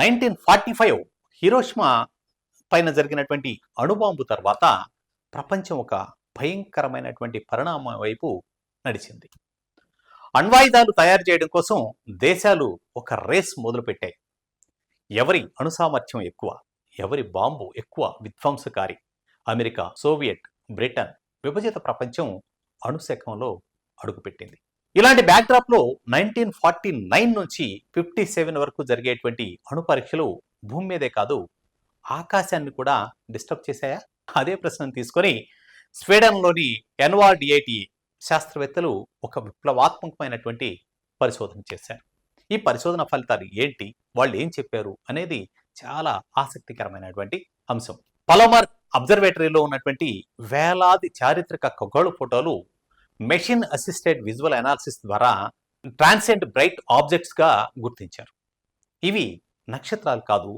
Nineteen forty five హీరోష్మా పైన జరిగినటువంటి అణుబాంబు తర్వాత ప్రపంచం ఒక భయంకరమైనటువంటి పరిణామం వైపు నడిచింది. అణ్వాయుధాలు తయారు చేయడం కోసం దేశాలు ఒక రేస్ మొదలుపెట్టాయి. ఎవరి అణుసామర్థ్యం ఎక్కువ ఎవరి బాంబు ఎక్కువ విధ్వంసకారి? అమెరికా సోవియట్ బ్రిటన్ విభజిత ప్రపంచం అణుశకంలో అడుగుపెట్టింది. ఇలాంటి బ్యాక్డ్రాప్లో నైన్టీన్ ఫార్టీ నైన్ నుంచి ఫిఫ్టీ సెవెన్ వరకు జరిగేటువంటి అణు పరీక్షలు భూమి మీదే కాదు ఆకాశాన్ని కూడా డిస్టర్బ్ చేశాయా? అదే ప్రశ్నను తీసుకొని స్వీడన్లోని ఎన్వార్డిఐటి శాస్త్రవేత్తలు ఒక విప్లవాత్మకమైనటువంటి పరిశోధన చేశారు. ఈ పరిశోధన ఫలితాలు ఏంటి? వాళ్ళు ఏం చెప్పారు? అనేది చాలా ఆసక్తికరమైనటువంటి అంశం. పలోమర్ అబ్జర్వేటరీలో ఉన్నటువంటి వేలాది చారిత్రక ఖగోళ ఫోటోలు మెషిన్ అసిస్టెడ్ విజువల్ అనాలిసిస్ ద్వారా ట్రాన్సెంట్ బ్రైట్ ఆబ్జెక్ట్స్గా గుర్తించారు. ఇవి నక్షత్రాలు కాదు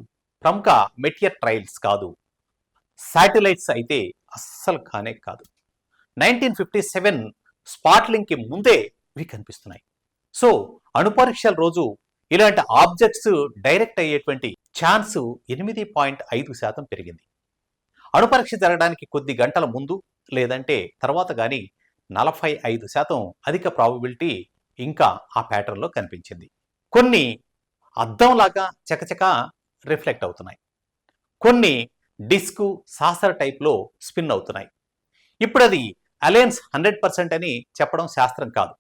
ప్రముఖ మెటియర్ ట్రయల్స్ కాదు. శాటిలైట్స్ అయితే అస్సలు కానే కాదు. నైన్టీన్ ఫిఫ్టీ సెవెన్ స్పాట్లింగ్కి ముందే ఇవి కనిపిస్తున్నాయి. సో అణుపరీక్షల రోజు ఇలాంటి ఆబ్జెక్ట్స్ డైరెక్ట్ అయ్యేటువంటి ఛాన్స్ ఎనిమిది పాయింట్ ఐదు శాతం పెరిగింది. అణుపరీక్ష జరగడానికి కొద్ది గంటల ముందు లేదంటే తర్వాత కానీ నలభై ఐదు శాతం అధిక ప్రాబబిలిటీ ఇంకా ఆ ప్యాటర్న్లో కనిపించింది. కొన్ని అద్దంలాగా చకచక రిఫ్లెక్ట్ అవుతున్నాయి. కొన్ని డిస్క్ సాసర్ టైప్లో స్పిన్ అవుతున్నాయి. ఇప్పుడు అది అలయన్స్ హండ్రెడ్ పర్సెంట్ అని చెప్పడం శాస్త్రం కాదు.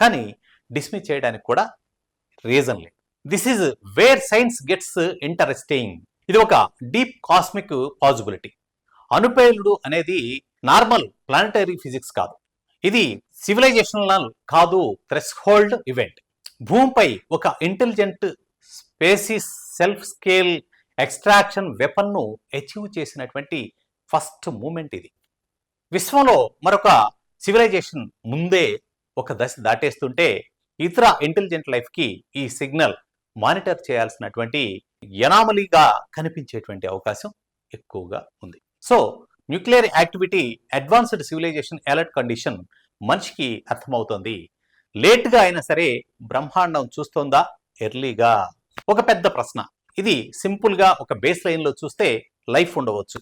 కానీ డిస్మిస్ చేయడానికి కూడా రీజన్ లేదు. This is where science gets interesting ఇది ఒక డీప్ కాస్మిక్ పాసిబిలిటీ అనుపేలుడు అనేది నార్మల్ ప్లానటరీ ఫిజిక్స్ కాదు. ఇది సివిలైజేషనల్ కాదు థ్రెస్హోల్డ్ ఈవెంట్ భూమిపై ఒక intelligent species self scale extraction వెపన్ను achieve చేసినటువంటి ఫస్ట్ మూమెంట్ ఇది. విశ్వంలో మరొక సివిలైజేషన్ ముందే ఒక దశ దాటేస్తుంటే ఇతర ఇంటెలిజెంట్ లైఫ్కి ఈ సిగ్నల్ మానిటర్ చేయాల్సినటువంటి ఎనామలీగా కనిపించేటువంటి అవకాశం ఎక్కువగా ఉంది. So nuclear activity advanced civilization alert condition మనిషికి అర్థమవుతుంది. లేట్గా అయినా సరే బ్రహ్మాండం చూస్తోందా? ఎర్లీగా. ఒక పెద్ద ప్రశ్న. ఇది సింపుల్గా ఒక బేస్ లైన్లో చూస్తే లైఫ్ ఉండవచ్చు.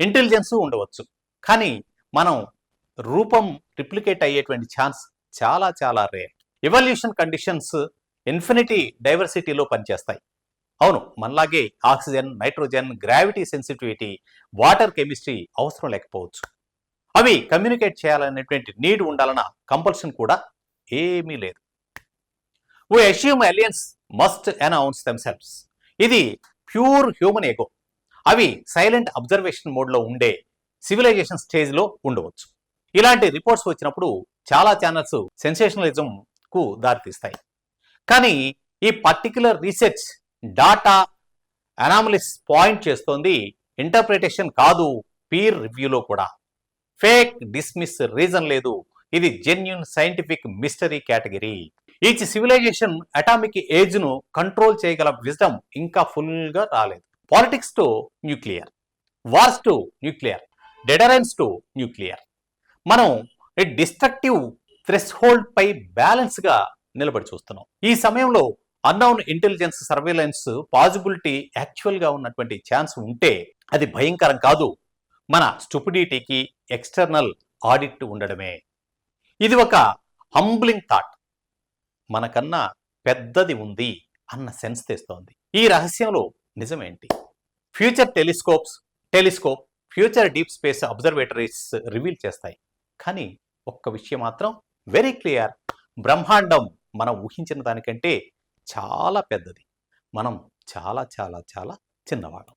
ఇంటెలిజెన్స్ ఉండవచ్చు. కానీ మనం రూపం రిప్లికేట్ అయ్యేటువంటి ఛాన్స్ చాలా చాలా రేర్. ఎవల్యూషన్ కండిషన్స్ ఇన్ఫినిటీ డైవర్సిటీలో పనిచేస్తాయి. అవును మనలాగే oxygen nitrogen gravity sensitivity water chemistry అవసరం లేకపోవచ్చు. అవి కమ్యూనికేట్ చేయాలనేటువంటి నీడ్ ఉండాలన్న కంపల్షన్ కూడా ఏమీ లేదు. ఓ assume aliens must announce themselves ఇది ప్యూర్ హ్యూమన్ ఎగో. అవి సైలెంట్ అబ్జర్వేషన్ మోడ్లో ఉండే సివిలైజేషన్ స్టేజ్లో ఉండవచ్చు. ఇలాంటి రిపోర్ట్స్ వచ్చినప్పుడు చాలా ఛానల్స్ సెన్సేషనలిజం కు దారితీస్తాయి. కానీ ఈ particular research data anomalies point చేస్తోంది. ఇంటర్ప్రిటేషన్ కాదు. పీర్ రివ్యూలో కూడా. ఫేక్ డిస్మిస్ రీజన్ లేదు. ఇది genuine scientific mystery category each civilization atomic ఏజ్ను control చేయగల విజ్డమ్ ఇంకా ఫుల్గా రాలేదు. Politics to nuclear wars to nuclear deterrence to nuclear మనం డిస్ట్రక్టివ్ థ్రెస్ హోల్డ్ పై బ్యాలెన్స్గా నిలబడి చూస్తున్నాం. ఈ సమయంలో అన్నౌన్ ఇంటెలిజెన్స్ సర్వేలెన్స్ పాజిబిలిటీ యాక్చువల్గా ఉన్నటువంటి ఛాన్స్ ఉంటే అది భయంకరం కాదు. మన స్టూపిడిటీకి ఎక్స్టర్నల్ ఆడిట్ ఉండడమే. ఇది ఒక హంబ్లింగ్ థాట్. మనకన్నా పెద్దది ఉంది అన్న సెన్స్ తెస్తోంది. ఈ రహస్యంలో నిజమేంటి? Future telescopes telescope future deep space observatories reveal చేస్తాయి. కానీ ఒక్క విషయం మాత్రం వెరీ క్లియర్. బ్రహ్మాండం మనం ఊహించిన దానికంటే చాలా పెద్దది. మనం చాలా చాలా చాలా చిన్నవాళ్ళం.